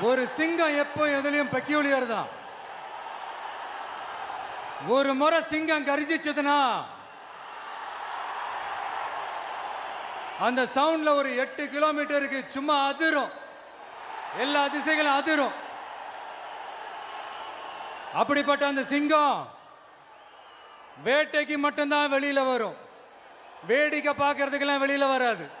ஒரு சிங்கம் எப்போ எதுலையும் பெக்யூலியர் தான் ஒரு முறை சிங்கம் கரிசிச்சதுன்னா அந்த சவுண்ட்ல ஒரு எட்டு கிலோமீட்டருக்கு சும்மா அதிரும். எல்லா திசைகளும் அதிரும். அப்படிப்பட்ட அந்த சிங்கம் வேட்டைக்கு மட்டும்தான் வெளியில வரும். வேடிக்கை பார்க்கறதுக்கெல்லாம் வெளியில வராது.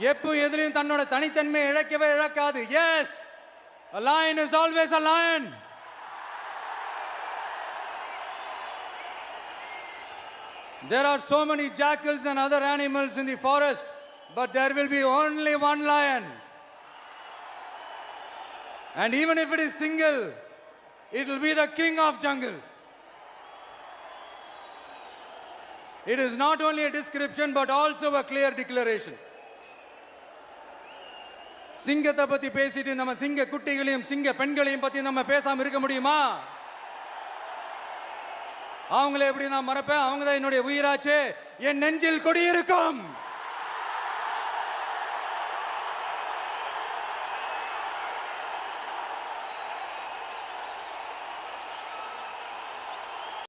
எப்போ எதுலயும் தன்னோட தனித்தன்மையை இழக்கவே இழக்காது as a lion is always a lion there are so many jackals and other animals in the forest but there will be only one lion and even if it is single it will be the king of jungle it is not only a description but also a clear declaration சிங்கத்தை பத்தி பேசிட்டு நம்ம சிங்க குட்டிகளையும் சிங்க பெண்களையும் பத்தி நம்ம பேசாம இருக்க முடியுமா? அவங்கள எப்படி நான் மறப்பேன்? அவங்க தான் என்னுடைய உயிராச்சே. என் நெஞ்சில் குடியிருக்கும்.